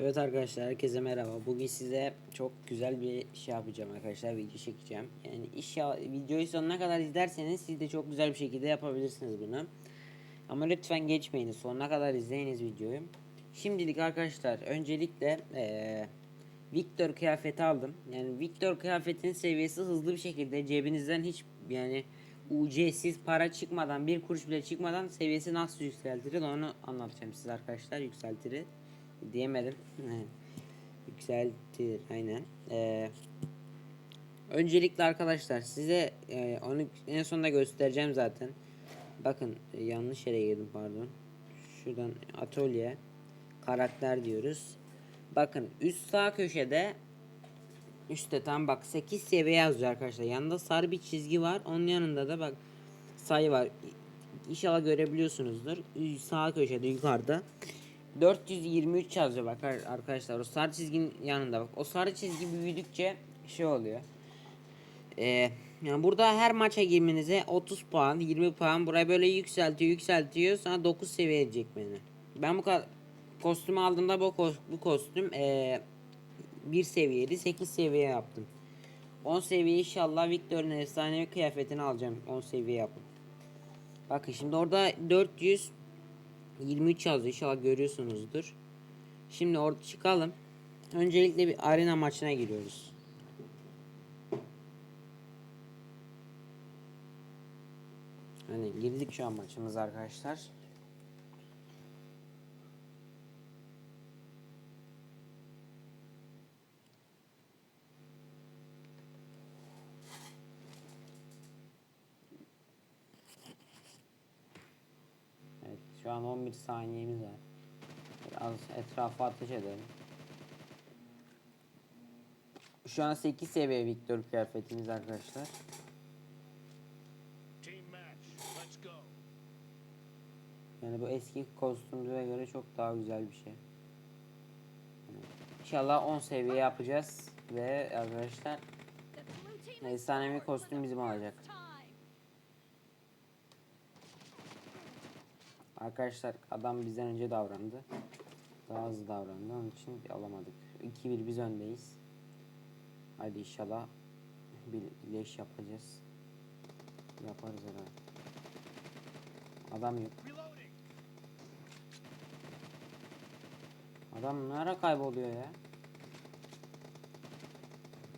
Evet arkadaşlar herkese merhaba. Bugün size çok güzel bir şey yapacağım arkadaşlar. Video çekeceğim. Yani iş ya- videoyu sonuna kadar izlerseniz siz de çok güzel bir şekilde yapabilirsiniz bunu. Ama lütfen geçmeyiniz. Sonuna kadar izleyiniz videoyu. Şimdilik arkadaşlar öncelikle eee Victor kıyafeti aldım. Yani Victor kıyafetin seviyesi hızlı bir şekilde cebinizden hiç yani UC'siz para çıkmadan bir kuruş bile çıkmadan seviyesi nasıl yükseltilir onu anlatacağım size arkadaşlar yükseltirir diyemedim. yükseltir aynen. Ee, öncelikle arkadaşlar size e, onu en sonunda göstereceğim zaten. Bakın e, yanlış yere girdim pardon. Şuradan atölye karakter diyoruz. Bakın üst sağ köşede üstte tam bak 8 seviye yazıyor arkadaşlar. Yanında sarı bir çizgi var. Onun yanında da bak sayı var. İnşallah görebiliyorsunuzdur. Sağ köşede yukarıda 423 yazıyor bak ar- arkadaşlar. O sarı çizginin yanında bak. O sarı çizgi büyüdükçe şey oluyor. Ee, yani burada her maça girmenize 30 puan, 20 puan buraya böyle yükseltiyor, yükseltiyor. Sana 9 seviye edecek beni. Ben bu kadar kostümü aldığımda bu, bu kostüm ee, 1 seviyeli 8 seviye yaptım. 10 seviye inşallah Victor'un efsanevi kıyafetini alacağım. 10 seviye yapıp. Bakın şimdi orada 400 23 yazıyor inşallah görüyorsunuzdur. Şimdi orada çıkalım. Öncelikle bir arena maçına giriyoruz. Hani girdik şu an maçımız arkadaşlar. Evet şu an 11 saniyemiz var. Biraz etrafa ateş edelim. Şu an 8 seviye Victor kıyafetimiz arkadaşlar. Team match. Let's go. Yani bu eski kostümlere göre çok daha güzel bir şey. İnşallah 10 seviye yapacağız ve arkadaşlar efsanevi kostüm bizim olacak. Arkadaşlar adam bizden önce davrandı. Daha hızlı davrandı. Onun için alamadık. 2-1 biz öndeyiz. Hadi inşallah bir leş yapacağız. Yaparız herhalde. Adam yok. Adam ne kayboluyor ya?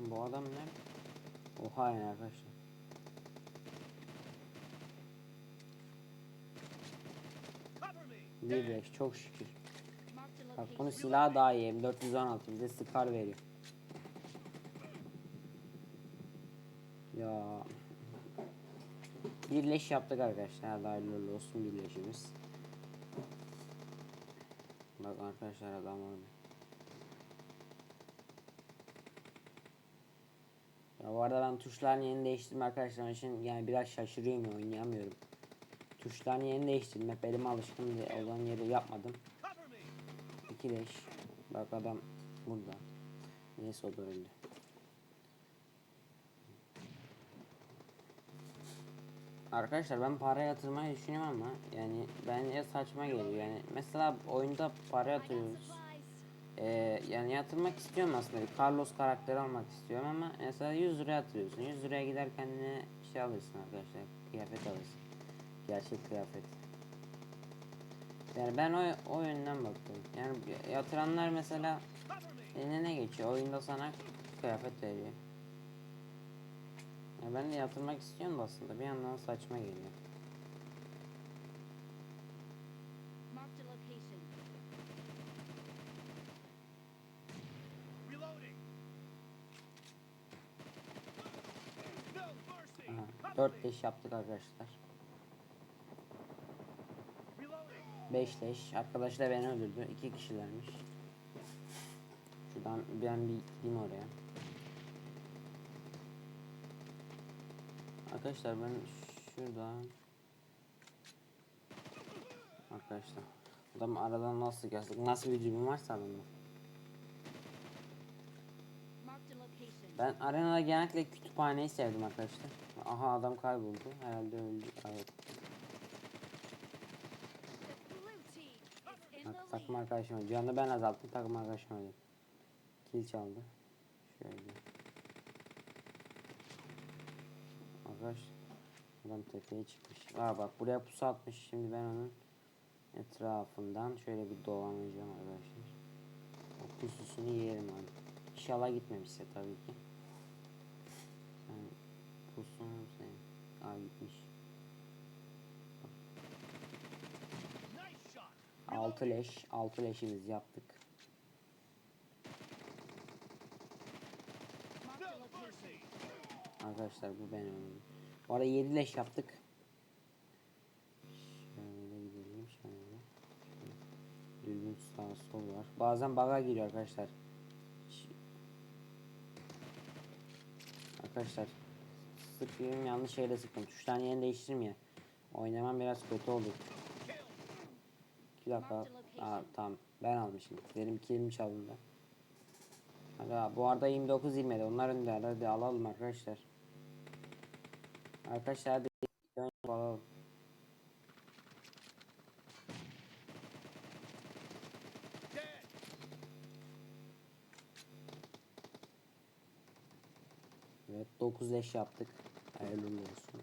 Bu adam ne? Oha yani arkadaşlar. Cover me. Bir leş çok şükür. Bak bunun silahı daha iyi. M416 bize Scar veriyor. Ya. Bir leş yaptık arkadaşlar. Hayırlı olsun bir leşimiz. Bak arkadaşlar adam orada. Ya bu arada ben tuşların yerini değiştirdim arkadaşlar. İçin yani biraz şaşırıyorum oynayamıyorum. Tuşların yerini değiştirdim. Hep elime alışkın olan yeri yapmadım. İki leş. Bak adam burada. Neyse o da öldü. Arkadaşlar ben para yatırmayı düşünüyorum ama yani bence saçma geliyor yani mesela oyunda para yatırıyoruz ee, yani yatırmak istiyorum aslında bir Carlos karakteri almak istiyorum ama mesela 100 lira yatırıyorsun 100 liraya gider kendine şey alırsın arkadaşlar kıyafet alırsın gerçek kıyafet yani ben o, o yönden bakıyorum yani yatıranlar mesela. Eline ne geçiyor? Oyunda sana kıyafet veriyor. Ya ben de yatırmak istiyorum da aslında bir yandan saçma geliyor. Aha, Cover 4 me. leş yaptık arkadaşlar. Reloading. 5 leş. Arkadaş da beni öldürdü. 2 kişilermiş. Şuradan ben bir gideyim oraya. Arkadaşlar ben şuradan Arkadaşlar Adam aradan nasıl gelsin? Nasıl bir cibim varsa adamda. Ben arenada genellikle kütüphaneyi sevdim arkadaşlar. Aha adam kayboldu. Herhalde öldü. Evet. Takım arkadaşım öldü. Canını ben azalttım. Takım arkadaşım öldü. Kill çaldı. Şöyle. Arkadaş. Adam tepeye çıkmış. Aa bak buraya pusu atmış. Şimdi ben onun etrafından şöyle bir dolanacağım arkadaşlar. O pususunu yerim abi. İnşallah gitmemişse tabii ki. Sen pusun sen. Aa gitmiş. 6 leş. 6 leşimizi yaptık. Arkadaşlar bu benim. Bu arada 7 leş yaptık. Şöyle gidelim şöyle. Dürbün sağ sol var. Bazen bug'a giriyor arkadaşlar. Arkadaşlar sıkıyorum yanlış yere sıktım. Tuşların yerini değiştireyim ya. Oynamam biraz kötü oldu. 2 dakika. Aa, tamam ben almışım. Benim kilimi çalındı. Hadi bu arada 29 20'de onlar önde hadi alalım arkadaşlar. Arkadaşlar hadi alalım. Evet 9 leş yaptık. Hayırlı olsun.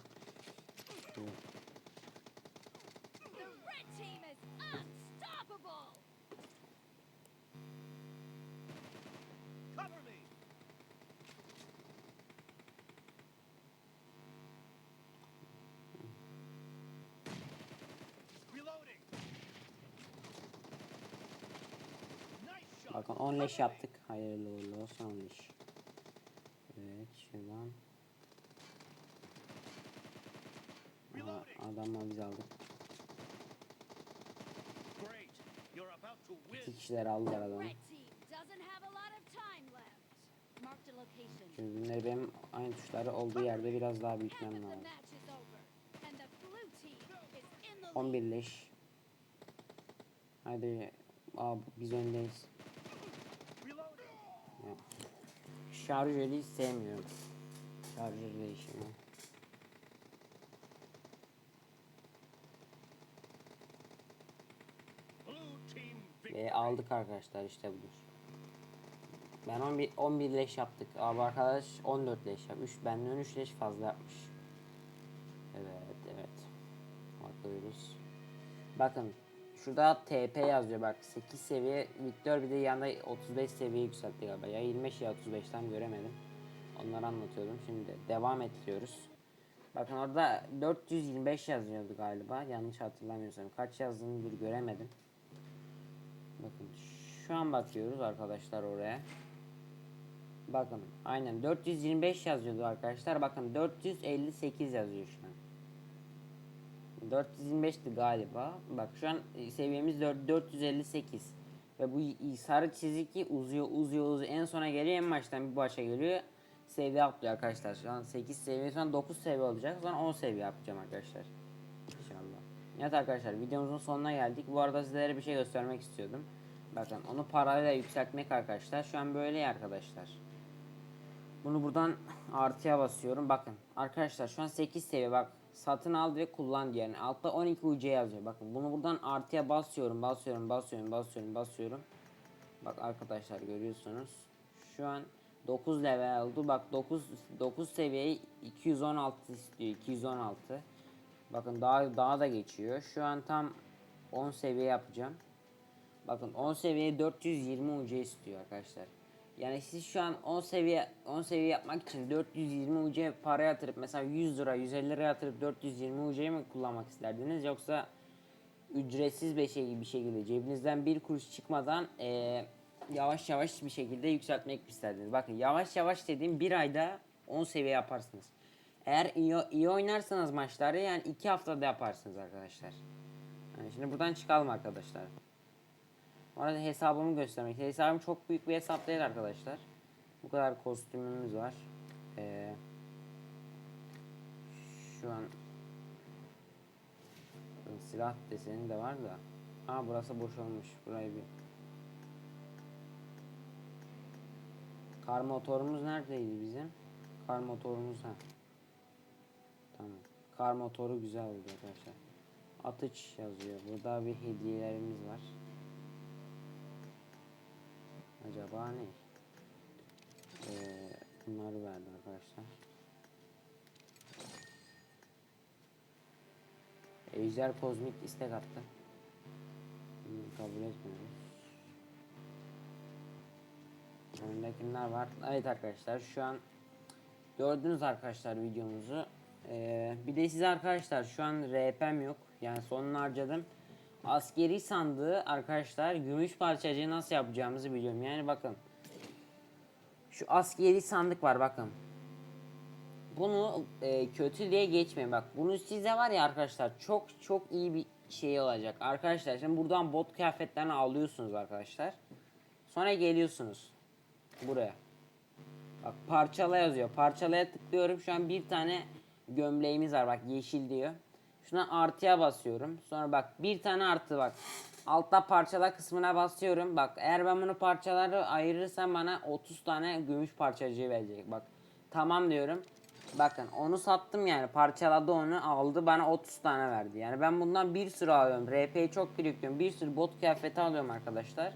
Şöyle. Bakın 10 leş yaptık. Hayırlı uğurlu olsun 10 leş. Evet şuradan. Aha, adamla biz aldık. İki kişiler aldılar adamı. Dürbünleri benim aynı tuşları olduğu yerde biraz daha büyütmem lazım. match is over, and the blue team is in the lead. 11 leş. Hadi. Aa, biz öndeyiz. Reloading. Ya. Şarjörü hiç sevmiyorum. Şarjör değişimi. Ve aldık arkadaşlar işte budur. Ben 11 11 leş yaptık. Abi arkadaş 14 leş yap. 3 benden 3 leş fazla yapmış. Evet evet. Bakıyoruz. Bakın şurada TP yazıyor bak 8 seviye Victor bir de yanında 35 seviye yükseltti galiba. Ya 25 ya 35 tam göremedim. Onları anlatıyordum. Şimdi devam ettiriyoruz. Bakın orada 425 yazıyordu galiba. Yanlış hatırlamıyorsam. Kaç yazdığını bir göremedim. Bakın şu an bakıyoruz arkadaşlar oraya. Bakın aynen 425 yazıyordu arkadaşlar. Bakın 458 yazıyor şu an. 425'ti galiba. Bak şu an e, seviyemiz 4, 458. Ve bu sarı çizgi uzuyor uzuyor uzuyor. En sona geliyor en baştan bir başa geliyor. Seviye atlıyor arkadaşlar. Şu an 8 seviye sonra 9 seviye olacak. Sonra 10 seviye yapacağım arkadaşlar. İnşallah. Evet arkadaşlar videomuzun sonuna geldik. Bu arada sizlere bir şey göstermek istiyordum. Bakın onu parayla yükseltmek arkadaşlar. Şu an böyle arkadaşlar. Bunu buradan artıya basıyorum. Bakın arkadaşlar şu an 8 seviye bak. Satın al ve kullan. Yani altta 12 UC yazıyor. Bakın bunu buradan artıya basıyorum. Basıyorum basıyorum basıyorum basıyorum. Bak arkadaşlar görüyorsunuz. Şu an 9 level oldu. Bak 9 9 seviyeyi 216 istiyor. 216. Bakın daha daha da geçiyor. Şu an tam 10 seviye yapacağım. Bakın 10 seviye 420 UC istiyor arkadaşlar. Yani siz şu an 10 seviye 10 seviye yapmak için 420 UC para yatırıp mesela 100 lira 150 lira yatırıp 420 UC'yi mi kullanmak isterdiniz yoksa ücretsiz bir şey bir şekilde cebinizden bir kuruş çıkmadan eee, yavaş yavaş bir şekilde yükseltmek isterdiniz? Bakın yavaş yavaş dediğim bir ayda 10 seviye yaparsınız. Eğer iyi, iyi oynarsanız maçları yani 2 haftada yaparsınız arkadaşlar. Yani şimdi buradan çıkalım arkadaşlar. Arada hesabımı göstermek. Hesabım çok büyük bir hesap değil arkadaşlar. Bu kadar kostümümüz var. Ee, şu an silah deseni de var da. Aa burası boş olmuş. Burayı bir Kar motorumuz neredeydi bizim? Kar motorumuz ha. Tamam. Kar motoru güzel oldu arkadaşlar. Atıç yazıyor. Burada bir hediyelerimiz var. Acaba ne? Ee, bunları verdi arkadaşlar. Ejder kozmik istek attı. Bunu kabul etmiyoruz. Önünde kimler var? Evet arkadaşlar şu an gördünüz arkadaşlar videomuzu. Ee, bir de size arkadaşlar şu an RP'm yok. Yani sonunu harcadım. Askeri sandığı arkadaşlar gümüş parçacığı nasıl yapacağımızı biliyorum. Yani bakın. Şu askeri sandık var bakın. Bunu e, kötü diye geçmeyin bak. Bunu size var ya arkadaşlar çok çok iyi bir şey olacak. Arkadaşlar şimdi buradan bot kıyafetlerini alıyorsunuz arkadaşlar. Sonra geliyorsunuz buraya. Bak parçala yazıyor. Parçalaya tıklıyorum. Şu an bir tane gömleğimiz var. Bak yeşil diyor. Şuna artıya basıyorum. Sonra bak bir tane artı bak. Altta parçala kısmına basıyorum. Bak eğer ben bunu parçaları ayırırsam bana 30 tane gümüş parçacığı verecek. Bak tamam diyorum. Bakın onu sattım yani parçaladı onu aldı bana 30 tane verdi. Yani ben bundan bir sürü alıyorum. RP'yi çok biriktiriyorum. Bir sürü bot kıyafeti alıyorum arkadaşlar.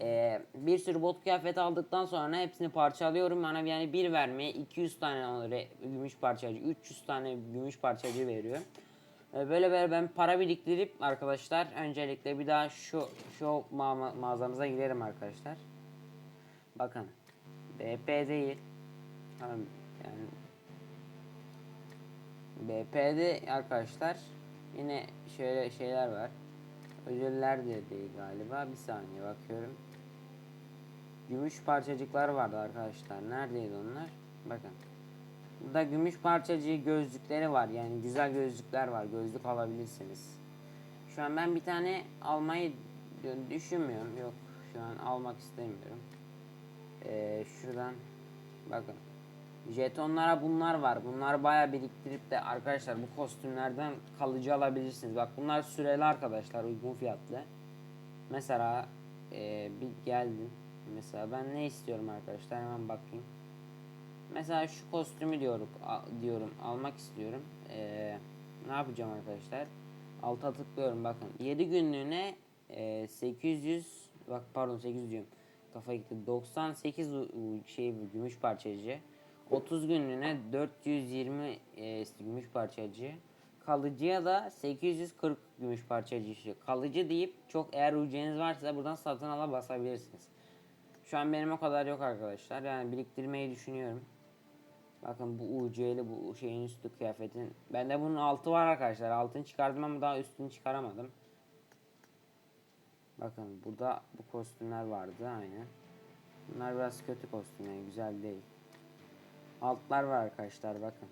Ee, bir sürü bot kıyafeti aldıktan sonra hepsini parçalıyorum. Bana yani bir vermeye 200 tane gümüş parçacı, 300 tane gümüş parçacı veriyor. Ee, böyle böyle ben para biriktirip arkadaşlar öncelikle bir daha şu şu ma- mağazamıza gidelim arkadaşlar. Bakın. BP değil. Yani BP'de arkadaşlar yine şöyle şeyler var. Ödüller de değil galiba. Bir saniye bakıyorum. Gümüş parçacıklar vardı arkadaşlar. Neredeydi onlar? Bakın. Burada gümüş parçacığı gözlükleri var. Yani güzel gözlükler var. Gözlük alabilirsiniz. Şu an ben bir tane almayı düşünmüyorum. Yok. Şu an almak istemiyorum. Ee, şuradan bakın. Jetonlara bunlar var. Bunları bayağı biriktirip de arkadaşlar bu kostümlerden kalıcı alabilirsiniz. Bak bunlar süreli arkadaşlar uygun fiyatlı. Mesela e, bir geldim. Mesela ben ne istiyorum arkadaşlar hemen bakayım. Mesela şu kostümü diyorum diyorum almak istiyorum. E, ne yapacağım arkadaşlar? Alta tıklıyorum bakın. 7 günlüğüne e, 800 bak pardon 800 diyorum. Kafa gitti. 98 u- u- şey gümüş parçacı. 30 günlüğüne 420 e, gümüş parçacı. Kalıcıya da 840 gümüş parçacı. işte. Kalıcı deyip çok eğer UC'niz varsa buradan satın ala basabilirsiniz. Şu an benim o kadar yok arkadaşlar. Yani biriktirmeyi düşünüyorum. Bakın bu UC'li bu şeyin üstü kıyafetin. Bende bunun altı var arkadaşlar. Altını çıkardım ama daha üstünü çıkaramadım. Bakın burada bu kostümler vardı aynı. Bunlar biraz kötü kostüm yani güzel değil. Altlar var arkadaşlar bakın.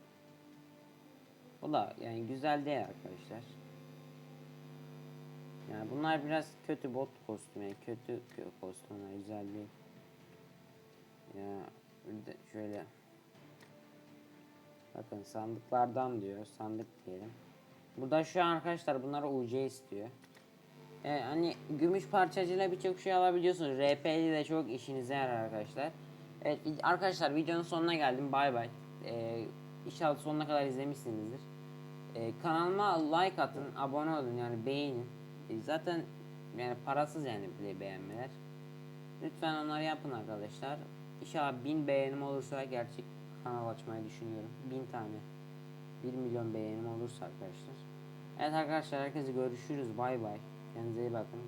Bu da yani güzel değil arkadaşlar. Yani bunlar biraz kötü bot kostümü yani kötü kö- kostümler güzel değil. Ya şöyle Bakın sandıklardan diyor. Sandık diyelim. Burada şu an arkadaşlar bunlara UC istiyor. Ee, hani gümüş parçacıyla birçok şey alabiliyorsunuz. RP'li de çok işinize yarar arkadaşlar. Evet arkadaşlar videonun sonuna geldim. Bay bay. Ee, inşallah sonuna kadar izlemişsinizdir. Ee, kanalıma like atın, abone olun yani beğenin. Ee, zaten yani parasız yani bile beğenmeler. Lütfen onları yapın arkadaşlar. İnşallah 1000 beğenim olursa gerçek kanal açmayı düşünüyorum. 1000 tane. 1 milyon beğenim olursa arkadaşlar. Evet arkadaşlar herkese görüşürüz. Bay bay. Kendinize iyi bakın.